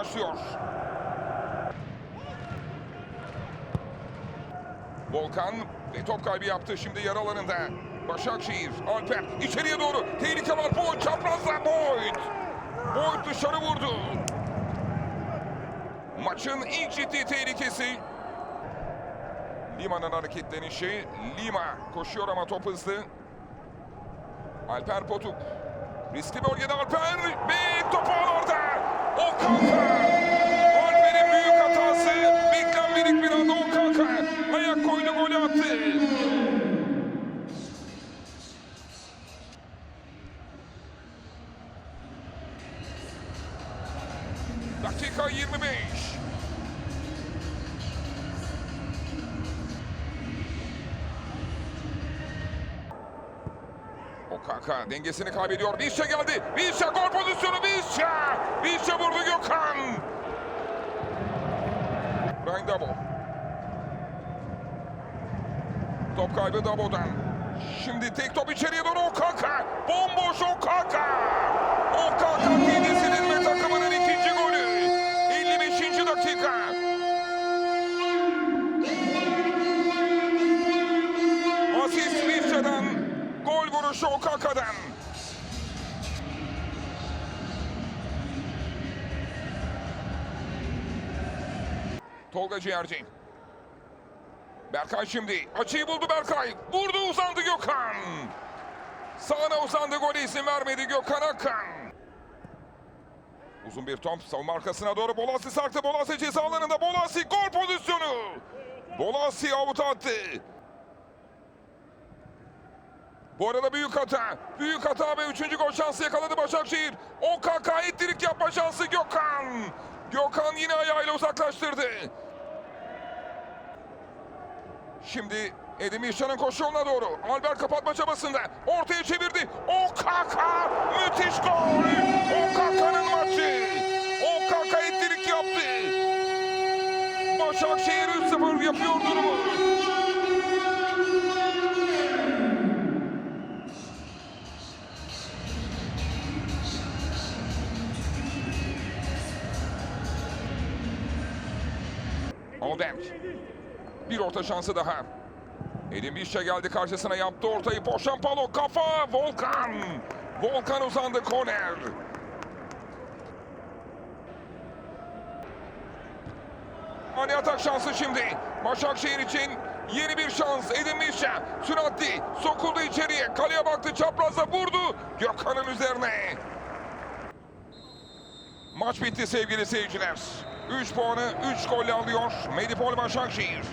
başlıyor. Volkan ve top kaybı yaptı şimdi yarı alanında. Başakşehir, Alper içeriye doğru. Tehlike var. Boyd çaprazla Boyd. Boyd dışarı vurdu. Maçın ilk ciddi tehlikesi. Lima'nın hareketlenişi. Lima koşuyor ama top hızlı. Alper Potuk. Riskli bölgede Alper ve topu orada. Okanka. Alper'in büyük hatası. Beklenmedik bir anda Okanka. Ayak koydu golü attı. Dakika 25. Okaka dengesini kaybediyor. Vişça geldi. Vişça gol pozisyonu. Vişça vurdu Gökhan. Brian Dabo. Top kaybı Dabo'dan. Şimdi tek top içeriye doğru Okaka. Bomboş Okaka. Okaka kedisinin ve takımının ikinci golü. 55. dakika. Asist Vişça'dan. Gol vuruşu Okaka'dan. Tolga Ciğerci. Berkay şimdi. Açıyı buldu Berkay. Vurdu uzandı Gökhan. Sağına uzandı gole izin vermedi Gökhan Akkan. Uzun bir top savunma arkasına doğru Bolasi sarktı. Bolasi ceza alanında Bolasi gol pozisyonu. Bolasi avuta attı. Bu arada büyük hata. Büyük hata ve üçüncü gol şansı yakaladı Başakşehir. Okaka ettirik yapma şansı Gökhan. Uzaklaştırdı. Şimdi Edim İhşan'ın koşu yoluna doğru. Albert kapatma çabasında. Ortaya çevirdi. Okaka müthiş gol. Okaka'nın maçı. Okaka ettirik yaptı. Başakşehir 3-0 yapıyor durumu. Oldent. Bir orta şansı daha. Edin Vişça geldi karşısına yaptı ortayı. Poşampalo kafa. Volkan. Volkan uzandı korner. Ani atak şansı şimdi. Başakşehir için yeni bir şans. Edin Vişça süratli sokuldu içeriye. Kaleye baktı çaprazla vurdu. Gökhan'ın üzerine. Maç bitti sevgili seyirciler. 3 puanı 3 golle alıyor Medipol Başakşehir.